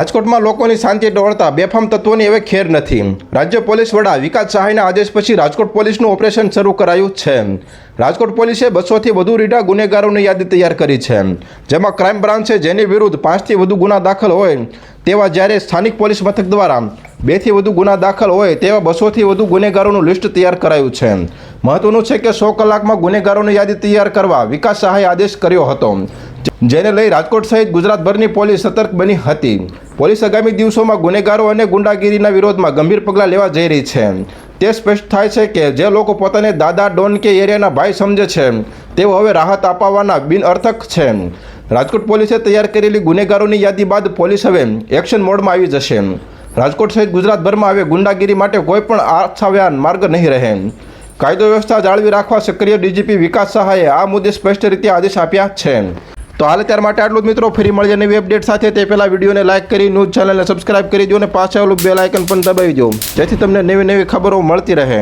રાજકોટમાં લોકોની શાંતિ દોડતા બેફામ તત્વોની હવે ખેર નથી. રાજ્ય પોલીસ વડા વિકાસ સહાયના આદેશ પછી રાજકોટ પોલીસનું ઓપરેશન શરૂ કરાયું છે. રાજકોટ પોલીસે બસોથી વધુ રીઢા ગુનેગારોની યાદી તૈયાર કરી છે. જેમાં ક્રાઇમ બ્રાન્ચે જેની વિરુદ્ધ પાંચથી વધુ ગુના દાખલ હોય, તેવા જ્યારે સ્થાનિક પોલીસ મથક દ્વારા બેથી વધુ ગુના દાખલ હોય, તેવા બસોથી વધુ ગુનેગારોનું લિસ્ટ તૈયાર કરાયું છે. મહત્વનું છે કે સો કલાકમાં ગુનેગારોની યાદી તૈયાર કરવા વિકાસ સહાય આદેશ કર્યો હતો. જેને લઈ રાજકોટ સહિત ગુજરાતભરની પોલીસ સતર્ક બની હતી. પોલીસ આગામી દિવસોમાં ગુનેગારો અને ગુંડાગીરીના વિરોધમાં ગંભીર પગલાં લેવા જઈ રહી છે. તે સ્પષ્ટ થાય છે કે જે લોકો પોતાને દાદા ડોન કે એરિયાના ભાઈ સમજે છે, તેઓ હવે રાહત અપાવવાના બિનઅર્થક છે. રાજકોટ પોલીસે તૈયાર કરેલી ગુનેગારોની યાદી બાદ પોલીસ હવે એક્શન મોડમાં આવી જશે. રાજકોટ સહિત ગુજરાતભરમાં હવે ગુંડાગીરી માટે કોઈ પણ આછાવ્યાન માર્ગ નહીં રહે. કાયદો વ્યવસ્થા જાળવી રાખવા સક્રિય ડીજીપી વિકાસ સહાયે આ મુદ્દે સ્પષ્ટ રીતે આદેશ આપ્યા છે. તો હાલ ત્યાર માટે આટલું જ મિત્રો. ફરી મળીએ નવી અપડેટ સાથે. તે પહેલાં વિડીયોને લાઇક કરી, ન્યૂઝ ચેનલને સબસ્ક્રાઇબ કરી દો અને પાછળ બેલ આઇકન પણ દબાવી દો. જેથી તમને નવી નવી ખબરો મળતી રહે.